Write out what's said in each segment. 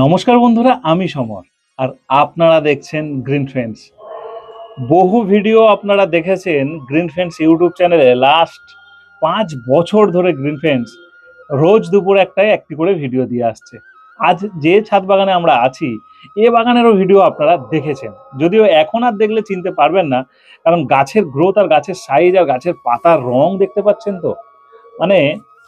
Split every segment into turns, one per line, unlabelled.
নমস্কার বন্ধুরা, আমি সমর আর আপনারা দেখছেন গ্রিন ফ্রেন্ডস বহু ভিডিও আপনারা দেখেছেন গ্রিন ফ্রেন্ডস ইউটিউব চ্যানেলে লাস্ট পাঁচ বছর ধরে গ্রিন ফ্রেন্ডস রোজ দুপুর একটাই একটি করে ভিডিও দিয়ে আসছে। আজ যে ছাদ বাগানে আমরা আছি, এ বাগানেরও ভিডিও আপনারা দেখেছেন। যদিও এখন আর দেখলে চিনতে পারবেন না, কারণ গাছের গ্রোথ আর গাছের সাইজ আর গাছের পাতার রং দেখতে পাচ্ছেন তো? মানে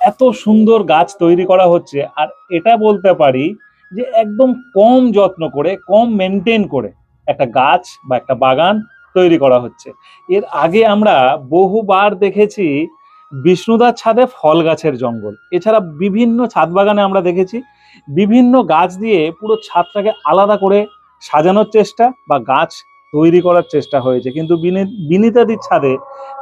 এত সুন্দর গাছ তৈরি করা হচ্ছে, আর এটা বলতে পারি যে একদম কম যত্ন করে, কম মেনটেন করে একটা গাছ বা একটা বাগান তৈরি করা হচ্ছে। এর আগে আমরা বহুবার দেখেছি বিষ্ণুদার ছাদে ফল গাছের জঙ্গল। এছাড়া বিভিন্ন ছাদ বাগানে আমরা দেখেছি বিভিন্ন গাছ দিয়ে পুরো ছাদটাকে আলাদা করে সাজানোর চেষ্টা বা গাছ তৈরি করার চেষ্টা হয়েছে। কিন্তু বিনি- বিনীতাদির ছাদে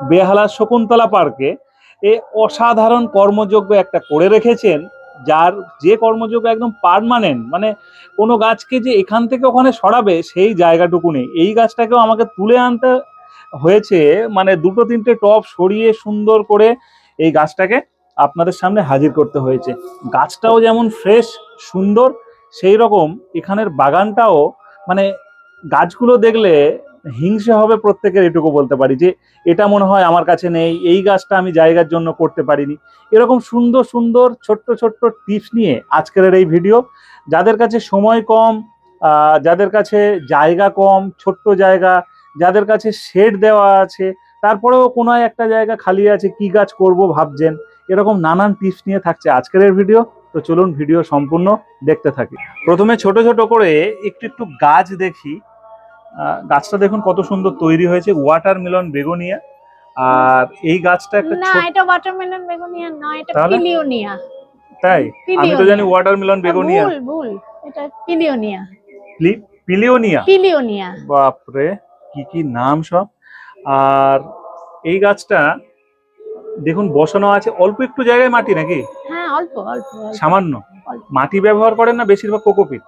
বেহালা শকুন্তলা পার্কে এ অসাধারণ কর্মযোগ্য একটা করে রেখেছেন যার যে কর্মযোগ্য একদম পার্মানেন্ট মানে কোনো গাছকে যে এখান থেকে ওখানে সরাবে সেই জায়গাটুকু নেই। এই গাছটাকেও আমাকে তুলে আনতে হয়েছে মানে দুটো তিনটে টপ সরিয়ে সুন্দর করে এই গাছটাকে আপনাদের সামনে হাজির করতে হয়েছে। গাছটাও যেমন ফ্রেশ সুন্দর সেই রকম এখানের বাগানটাও মানে গাছগুলো দেখলে হিংসে হবে প্রত্যেকের, এটুকু বলতে পারি যে এটা মনে হয় আমার কাছে নেই, এই গাছটা আমি জায়গার জন্য করতে পারিনি। এরকম সুন্দর সুন্দর, ছোট্ট ছোট্ট টিপস নিয়ে আজকের এই ভিডিও যাদের কাছে সময় কম যাদের কাছে জায়গা কম, ছোট্ট জায়গা, যাদের কাছে শেড দেওয়া আছে, তারপরেও কোনো একটা জায়গা খালি আছে, কি গাছ করব ভাবছেন, এরকম নানান টিপস নিয়ে থাকছে আজকের ভিডিও তো চলুন ভিডিও সম্পূর্ণ দেখতে থাকি। প্রথমে ছোট ছোট করে একটু একটু গাছ দেখি গাছটা দেখুন কত সুন্দর তৈরি হয়েছে ওয়াটার মিলন বেগোনিয়া আর এই গাছটা একটা
না এটা ওয়াটারমেলন বেগুনিয়া না এটা পিলিওনিয়া
তাই? আমি তো জানি ওয়াটার মিলন বেগোনিয়া
ভুল ভুল এটা পিলিওনিয়া
পিলিওনিয়া
পিলিওনিয়া
বাপরে কি কি নাম সব। আর এই গাছটা দেখুন বসানো আছে অল্প একটু জায়গায় মাটি নাকি?
হ্যাঁ অল্প অল্প।
সামান্য। মাটি ব্যবহার করেন না বেশিরভাগ কোকোপিট।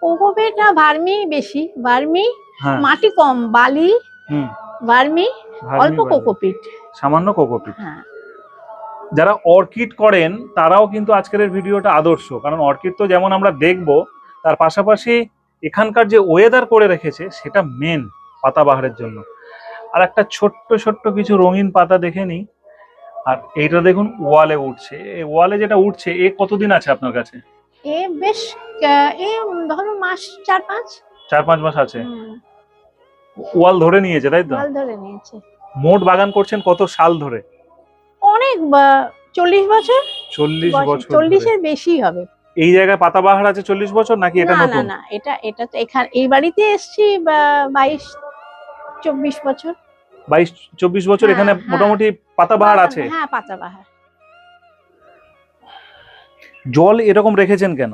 কোকোপিট না ভার্মি বেশি ভার্মি
হ্যাঁ।
মাটি কম বালি
হুম।
ভার্মি
ভার্মি
অল্প কোকোপিট।
সামান্য কোকোপিট।
হ্যাঁ।
যারা অর্কিড করেন তারাও কিন্তু আজকের ভিডিওটা আদর্শ। কারণ অর্কিড তো যেমন আমরা দেখব তার পাশাপাশি এখানকার যে ওয়েদার করে রেখেছে সেটা মেন পাতাবাহারের জন্য। আর একটা ছোট্ট ছোট্ট কিছু রঙিন পাতা দেখে নিই। আর এইটা দেখুন ওয়ালে উঠছে। ওয়ালে যেটা উঠছে এ কতদিন আছে আপনার কাছে?
এ বেশ এ ধরো মাস চার পাঁচ?
চার পাঁচ মাস আছে। ওয়াল ধরে নিয়েছে তাই তো?
জল ধরে নিয়েছে।
মোট বাগান করছেন কত সাল ধরে?
অনেক বা- চল্লিশ বছর?
চল্লিশ বছর
চল্লিশের বেশি হবে।
এই জায়গায় পাতাবাহার আছে চল্লিশ বছর নাকি এটা
না না না এটা এটা তো এখানে এই বাড়িতে এসছি বাইশ চব্বিশ বছর।
বাইশ চব্বিশ বছর
হ্যাঁ,
এখানে
হ্যাঁ।
মোটামুটি পাতাবাহার আছে?
হ্যাঁ পাতাবাহার
জল এরকম রেখেছেন কেন?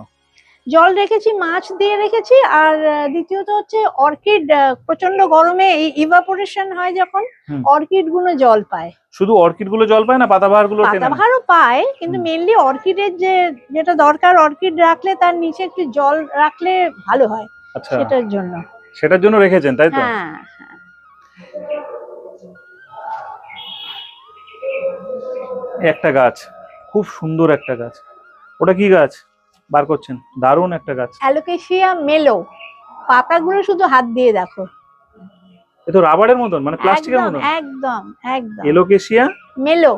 জল রেখেছি মাছ দিয়ে রেখেছি আর দ্বিতীয়ত হচ্ছে অর্কিড প্রচণ্ড গরমে এই ইভাপোরেশন হয় যখন অর্কিডগুলো জল পায়।
শুধু অর্কিডগুলো জল পায় না পাতাবাহারগুলো
পাতাবাহারও পায় কিন্তু মেনলি অর্কিডের যে যেটা দরকার অর্কিড রাখলে তার নিচে একটু জল রাখলে ভালো হয়
আচ্ছা।
সেটার জন্য।
সেটার জন্য রেখেছেন তাই তো?
হ্যাঁ হ্যাঁ।
একটা গাছ খুব সুন্দর একটা গাছ। ওটা কি গাছ? বার করছেন। দারুণ একটা গাছ।
অ্যালোকেশিয়া মেলো। পাতাগুলো শুধু হাত দিয়ে দেখো।
এ তো রাবারের মতন মানে প্লাস্টিকের মতন।
একদম একদম।
এলোকেশিয়া
মেলো।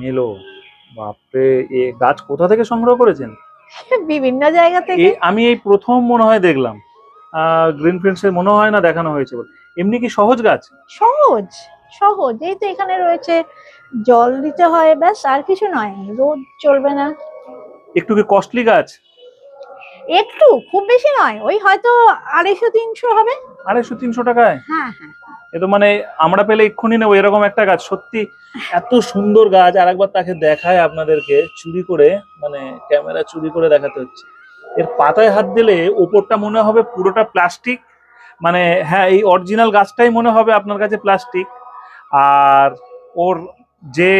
মেলো। বাপরে এ গাছ কোথা থেকে সংগ্রহ করেছেন?
বিভিন্ন জায়গা থেকে।
আমি এই প্রথম মনে হয় দেখলাম। গ্রিন ফিল্ডসে মনে হয় না দেখানো হয়েছে বলে। এমনি কি সহজ গাছ?
সহজ সহজ। এই তো এখানে রয়েছে। জল দিতে হয় ব্যাস আর কিছু নয়। রোদ চলবে না।
একটু কি কস্টলি গাছ?
একটু খুব বেশি নয় ওই হয়তো আড়াইশো তিনশো হবে।
আড়াইশো তিনশো টাকায়?
হ্যাঁ হ্যাঁ।
এ তো মানে আমরা পেলে এক্ষুনি নেব এরকম একটা গাছ সত্যি এত সুন্দর গাছ আর একবার তাকে দেখায় আপনাদেরকে চুরি করে মানে ক্যামেরা চুরি করে দেখাতে হচ্ছে। এর পাতায় হাত দিলে ওপরটা মনে হবে পুরোটা প্লাস্টিক মানে হ্যাঁ এই অরিজিনাল গাছটাই মনে হবে আপনার কাছে প্লাস্টিক আর ওর যে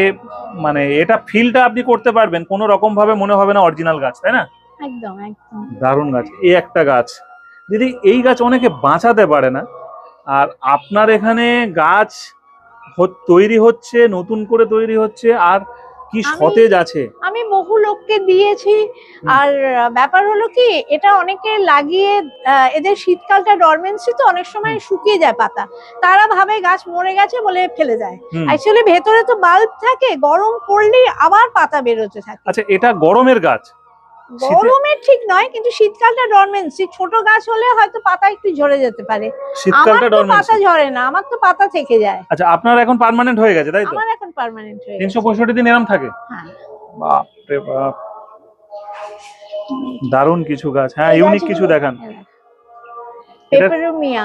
মানে এটা ফিলটা আপনি করতে পারবেন কোনো রকম ভাবে মনে হবে না অরিজিনাল গাছ তাই না?
একদম একদম।
দারুণ গাছ এই একটা গাছ। দিদি এই গাছ অনেকে বাঁচাতে পারে না আর আপনার এখানে গাছ তৈরি হচ্ছে নতুন করে তৈরি হচ্ছে আর কি সতেজ আছে?
আমি বহু লোককে দিয়েছি। আর ব্যাপার হলো কি এটা অনেকে লাগিয়ে এদের শীতকালটা ডরমেন্সি তো অনেক সময় শুকিয়ে যায় পাতা। তারা ভাবে গাছ মরে গেছে বলে ফেলে
যায়।
অ্যাকচুয়ালি ভেতরে তো বাল্ব থাকে গরম পড়লেই আবার পাতা বেরোতে থাকে।
আচ্ছা এটা গরমের গাছ?
গরমের ঠিক নয় কিন্তু শীতকালটা ডরমেন্সি। ছোট গাছ হলে হয়তো পাতা একটু ঝরে যেতে পারে।
শীতকালটা ডরমেন্সি
পাতা ঝরে না আমার তো পাতা থেকে যায়।
আচ্ছা আপনার এখন পার্মানেন্ট হয়ে গেছে তাই তো?
আমার এখন পার্মানেন্ট হয়ে গেছে।
পঁয়ষট্টি দিন এরম থাকে?
হ্যাঁ।
বাপ রে বাপ। দারুণ কিছু গাছ। হ্যাঁ ইউনিক কিছু দেখান।
পেপারোমিয়া।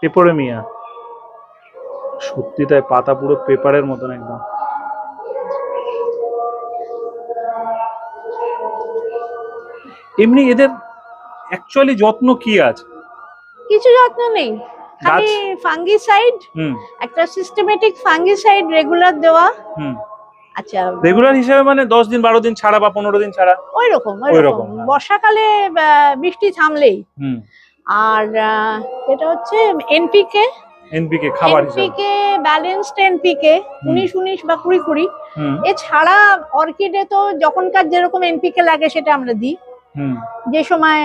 পেপরে মিয়া সত্যি তাই পাতা পুরো পেপারের মতন একদম। এমনি এদের অ্যাকচুয়ালি যত্ন কি আছে?
কিছু যত্ন নেই। খালি ফাঙ্গিসাইড
হুম।
একটা সিস্টেমেটিক ফাঙ্গিসাইড রেগুলার দেওয়া।
হুম।
আচ্ছা
রেগুলার হিসেবে মানে দশ দিন বারো দিন ছাড়া বা পনেরো দিন ছাড়া?
ওই রকম ওই রকম
হ্যাঁ।
বর্ষাকালে বৃষ্টি থামলেই।
হুম।
আর এটা হচ্ছে এনপিকে
এনপিকে খাবার হিসেবে।
এনপিকে ব্যালেন্সড এনপিকে উনিশ উনিশ বা কুড়ি কুড়ি।
হুম।
এছাড়া অর্কিডে তো যখনকার যেরকম এনপিকে লাগে সেটা আমরা দিই। যে সময়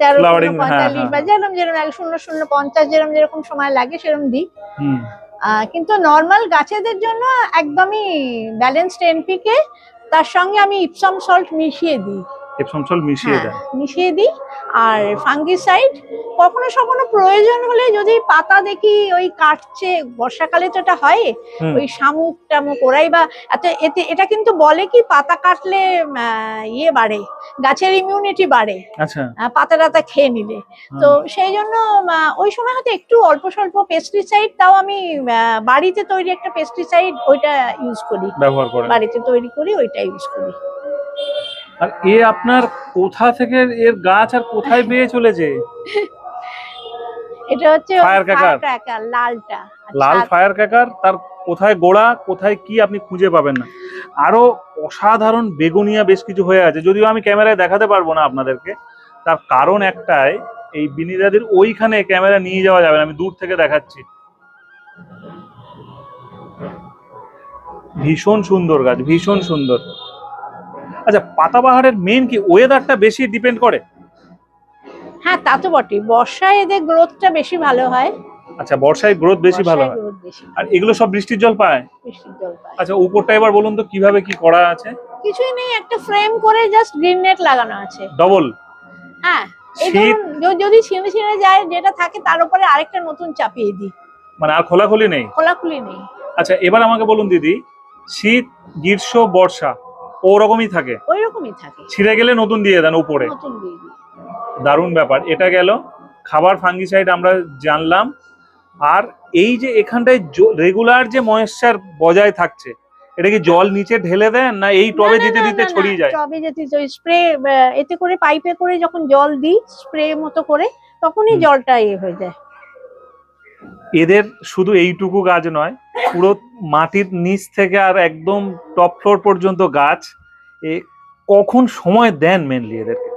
তেরো শূন্য
হ্যাঁ,
পঁয়তাল্লিশ
হ্যাঁ।
বা যেরকম যেরকম এক শূন্য শূন্য পঞ্চাশ যেরকম যেরকম সময় লাগে সেরকম দিই। কিন্তু নর্মাল গাছেদের জন্য একদমই ব্যালেন্সড এনপিকে তার সঙ্গে আমি ইপসম সল্ট মিশিয়ে দিই।
এপসম সল মিশিয়ে
হ্যাঁ,
দেয়।
মিশিয়ে দিই। আর ফাঙ্গিসাইড কখনো সখনো প্রয়োজন হলে যদি পাতা দেখি ওই কাটছে বর্ষাকালে তো এটা হয় ওই শামুক টামুক ওরাই বা এত এতে এটা কিন্তু বলে কি পাতা কাটলে ইয়ে বাড়ে গাছের ইমিউনিটি বাড়ে
আচ্ছা।
পাতা টাতা খেয়ে নিলে। তো সেই জন্য ওই সময় হয়তো একটু অল্প স্বল্প পেস্টিসাইড তাও আমি বাড়িতে তৈরি একটা পেস্টিসাইড ওইটা ইউজ করি।
ব্যবহার করে
বাড়িতে তৈরি করি ওইটা ইউজ করি।
আর এ আপনার কোথা থেকে এর গাছ আর কোথায় বেয়ে চলেছে?
এটা হচ্ছে
Firecracker।
ক্র্যাকার লালটা।
লাল ফায়ার ক্র্যাকার তার কোথায় গোড়া কোথায় কি আপনি খুঁজে পাবেন না। আরও অসাধারণ বেগুনিয়া বেশ কিছু হয়ে আছে। যদিও আমি ক্যামেরায় দেখাতে পারব না আপনাদেরকে। তার কারণ একটাই এই বিনিদাদির ওইখানে ক্যামেরা নিয়ে যাওয়া যাবে না। আমি দূর থেকে দেখাচ্ছি। ভীষণ সুন্দর গাছ ভীষণ সুন্দর। আচ্ছা পাতাবাহারের মেন কি ওয়েদারটা বেশি ডিপেন্ড করে?
হ্যাঁ তা তো বটে বর্ষায় এদের গ্রোথটা বেশি ভালো হয়।
আচ্ছা বর্ষায় গ্রোথ বেশি ভালো হয়। আর এগুলো সব বৃষ্টির জল পায়?
বৃষ্টির জল পায়।
আচ্ছা উপরটা এবার বলুন তো কীভাবে কি করা আছে?
কিছুই নেই একটা ফ্রেম করে জাস্ট গ্রিন নেট লাগানো আছে।
ডবল
হ্যাঁ যদি ছিঁড়ে ছিঁড়ে যায় যেটা থাকে তার উপরে আরেকটা নতুন চাপিয়ে দিই।
মানে আর খোলাখুলি নেই?
খোলাখুলি নেই।
আচ্ছা এবার আমাকে বলুন দিদি শীত গ্রীষ্ম বর্ষা ওরকমই থাকে।
ওই রকমই থাকে।
ছিঁড়ে গেলে নতুন দিয়ে দেন উপরে।
নতুন দিয়ে দিই।
দারুণ ব্যাপার। এটা গেল। খাবার ফাঙ্গিসাইড আমরা জানলাম। আর এই যে এখানটায় রেগুলার যে ময়েশ্চার বজায় থাকছে এটা কি জল নিচে ঢেলে দেন না এই টবে দিতে দিতে ছড়িয়ে যায়?
টবে যেতে স্প্রে এতে করে পাইপে করে যখন জল দিই স্প্রে মতো করে তখনই জলটা ইয়ে হয়ে যায়।
এদের শুধু এইটুকু গাছ নয় পুরো মাটির নিচ থেকে আর একদম টপ ফ্লোর পর্যন্ত গাছ এ কখন সময় দেন মেনলি এদেরকে?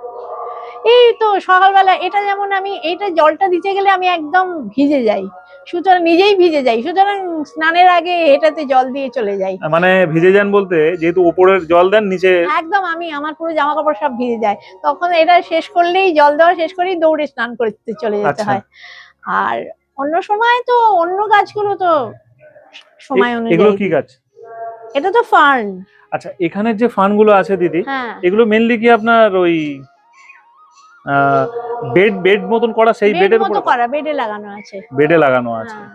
এই তো সকালবেলা এটা যেমন আমি এইটা জলটা দিতে গেলে আমি একদম ভিজে যাই। সুতরাং নিজেই ভিজে যাই সুতরাং স্নানের আগে এটাতে জল দিয়ে চলে যাই।
মানে ভিজে যান বলতে যেহেতু উপরের জল দেন নিচে
একদম আমি আমার পুরো জামা কাপড় সব ভিজে যায়। তখন এটা শেষ করলেই জল দেওয়া শেষ করেই দৌড়ে স্নান করতে চলে যেতে
আচ্ছা।
হয়। আর অন্য সময় তো অন্য গাছগুলো তো সময় অনুযায়ী।
এগুলো কি গাছ?
এটা তো ফার্ন।
আচ্ছা এখানের যে ফানগুলো আছে দিদি
হ্যাঁ।
এগুলো মেনলি কি আপনার ওই বেড বেড মতন করা সেই বেডের
মতো
উপর?
করা বেডে লাগানো আছে।
বেডে লাগানো আছে।
হ্যাঁ।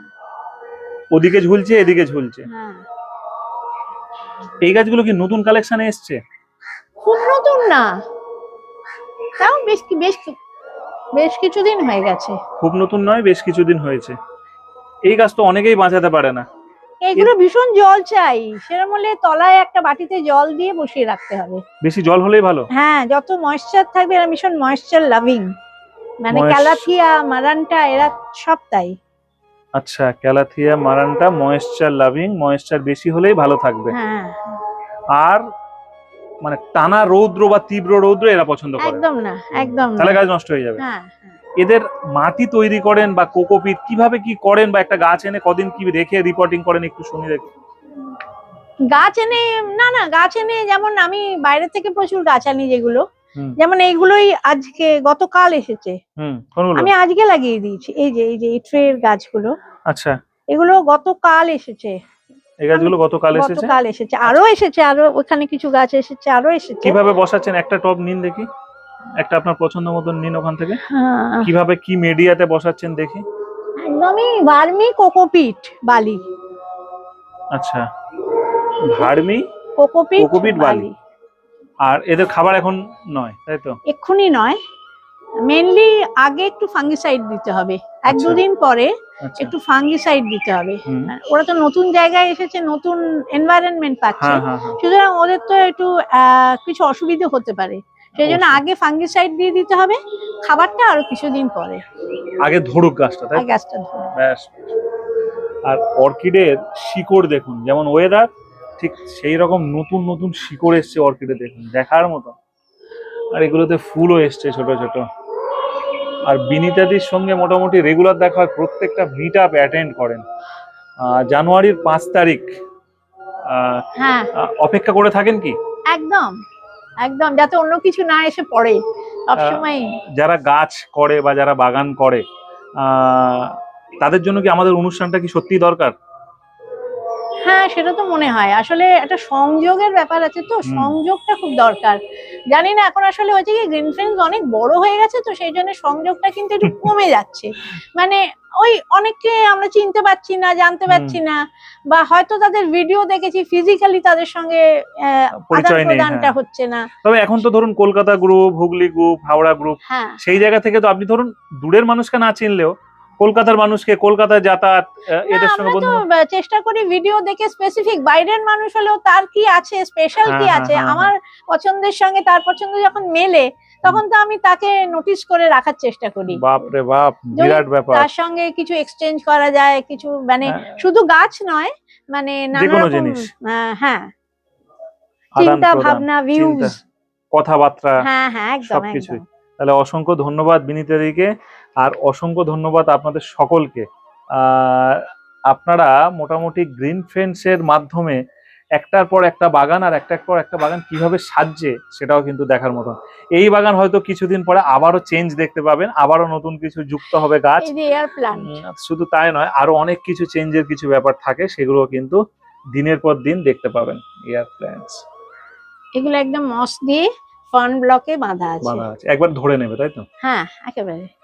ওদিকে ঝুলছে এদিকে ঝুলছে।
হ্যাঁ।
এই গাছগুলো কি নতুন কালেকশনে এসছে?
খুব নতুন না। তাও বেশ বেশ কি- বেশ কিছুদিন হয়ে গেছে।
খুব নতুন নয় বেশ কিছুদিন হয়েছে। এই গাছ তো অনেকেই বাঁচাতে পারে না।
এগুলো ভীষণ জল চাই। সেরকম হলে তলায় একটা বাটিতে জল দিয়ে বসিয়ে রাখতে হবে।
বেশি জল হলেই ভালো?
হ্যাঁ যত ময়েশ্চার থাকবে এরা ভীষণ ময়েশ্চার লাভিং মানে ক্যালাথিয়া মারান্টা এরা সব তাই।
আচ্ছা calathea maranta moisture loving moisture বেশি হলেই ভালো থাকবে।
হ্যাঁ।
আর মানে টানা রৌদ্র বা তীব্র রৌদ্র এরা পছন্দ করে।
একদম না একদম
তাহলে গাছ নষ্ট হয়ে যাবে।
হ্যাঁ
এদের মাটি তৈরি করেন বা কোকোপিট কীভাবে কি করেন বা একটা গাছ এনে কদিন কি রেখে রিপোর্টিং করেন একটু শুনি দেখি।
গাছ এনে না না গাছ এনে যেমন আমি বাইরে থেকে প্রচুর গাছ আনি যেগুলো যেমন এইগুলোই আজকে গতকাল এসেছে।
হুম
আমি আজকে লাগিয়ে দিয়েছি এই যে এই যে এই ট্রের গাছগুলো।
আচ্ছা।
এগুলো গতকাল এসেছে।
এই গাছগুলো গতকাল এসেছে
গতকাল এসেছে? আরও এসেছে আরও ওখানে কিছু গাছ এসেছে আরও এসেছে।
কীভাবে বসাচ্ছেন? একটা টব নিন দেখি। একটা আপনার পছন্দ মতন নিন ওখান থেকে।
হ্যাঁ,
কীভাবে কি মিডিয়াতে বসাচ্ছেন দেখি।
একদমই বার্মি কোকোপিট বালি।
আচ্ছা ভার্মি
কোকোপিট
কোকোপিট বালি। আর এদের খাবার এখন নয় তাই তো?
এক্ষুনি নয়। মেনলি আগে একটু ফাঙ্গিসাইড দিতে হবে। এক
আচ্ছা।
দুদিন পরে
আচ্ছা।
একটু ফাঙ্গিসাইড দিতে হবে। ওরা তো নতুন জায়গায় এসেছে নতুন এনভায়রনমেন্ট পাচ্ছে।
হ্যাঁ হ্যাঁ হ্যাঁ।
সুতরাং ওদের তো একটু কিছু অসুবিধে হতে পারে। সেই জন্য আগে ফাঙ্গিসাইড দিয়ে দিতে হবে খাবারটা আরও কিছুদিন পরে।
আগে ধরুক গাছটা তাই
গ্যাসটা
ব্যাস। আর অর্কিডের শিকড় দেখুন যেমন ওয়েদার ঠিক সেই রকম নতুন নতুন শিকড় এসছে অর্কিডে দেখুন দেখার মতো। আর এগুলোতে ফুলও এসছে ছোট ছোট। আর বিনিতাদির সঙ্গে মোটামুটি রেগুলার দেখা হয় প্রত্যেকটা মিট আপ অ্যাটেন্ড করেন জানুয়ারির পাঁচ তারিখ
হ্যাঁ।
অপেক্ষা করে থাকেন কি?
একদম একদম যাতে অন্য কিছু না এসে পড়ে। সবসময়
যারা গাছ করে বা যারা বাগান করে তাদের জন্য কি আমাদের অনুষ্ঠানটা কি সত্যি দরকার?
হ্যাঁ সেটা তো মনে হয়। আসলে একটা সংযোগের ব্যাপার আছে তো সংযোগটা খুব দরকার। জানি না এখন আসলে হচ্ছে কি গ্রিন ফ্রেন্ডস অনেক বড় হয়ে গেছে তো সেই জন্য সংযোগটা কিন্তু একটু কমে যাচ্ছে। মানে ওই অনেককে আমরা চিনতে পারছি না জানতে। পারছি না বা হয়তো তাদের ভিডিও দেখেছি ফিজিক্যালি তাদের সঙ্গে আদান প্রদানটা
হ্যাঁ।
হচ্ছে না।
তবে এখন তো ধরুন Kolkata group Hooghly group Howrah group
হ্যাঁ।
সেই জায়গা থেকে তো আপনি ধরুন দূরের মানুষকে না চিনলেও কলকাতার মানুষকে কলকাতায় যাতায়াত এদের সঙ্গে বন্ধু
চেষ্টা করি ভিডিও দেখে স্পেসিফিক বাইরের মানুষ হলেও তার কি আছে স্পেশাল কি
হ্যাঁ, হ্যাঁ,
আছে?
হ্যাঁ,
আমার পছন্দের সঙ্গে তার পছন্দ যখন মেলে তখন তো আমি তাকে নোটিস করে রাখার চেষ্টা করি।
বাপ রে বাপ বিরাট ব্যাপার।
তার সঙ্গে কিছু এক্সচেঞ্জ করা যায় কিছু মানে
হ্যাঁ,
শুধু গাছ নয় মানে নানা রকম
জিনিস।
হ্যাঁ চিন্তা ভাবনা ভিউজ
কথাবার্তা
হ্যাঁ হ্যাঁ একদম। একদম।
তাহলে অসংখ্য ধন্যবাদ বিনীতাদিকে আর অসংখ্য ধন্যবাদ আপনাদের সকলকে। আপনারা মোটামুটি গ্রিন ফেন্সের মাধ্যমে একটার পর একটা বাগান আর একটার পর একটা বাগান কীভাবে সাজছে সেটাও কিন্তু দেখার মতন। এই বাগান হয়তো কিছুদিন পরে আবারও চেঞ্জ দেখতে পাবেন আবারও নতুন কিছু যুক্ত হবে গাছ। শুধু তাই নয় আরও অনেক কিছু চেঞ্জের কিছু ব্যাপার থাকে সেগুলো কিন্তু দিনের পর দিন দেখতে পাবেন এয়ার প্ল্যান্টস
এগুলো একদম মস দিয়ে ফার্ন ব্লকে বাঁধা আছে।
বাঁধা আছে। একবার ধরে নেবে তাই তো?
হ্যাঁ একেবারে।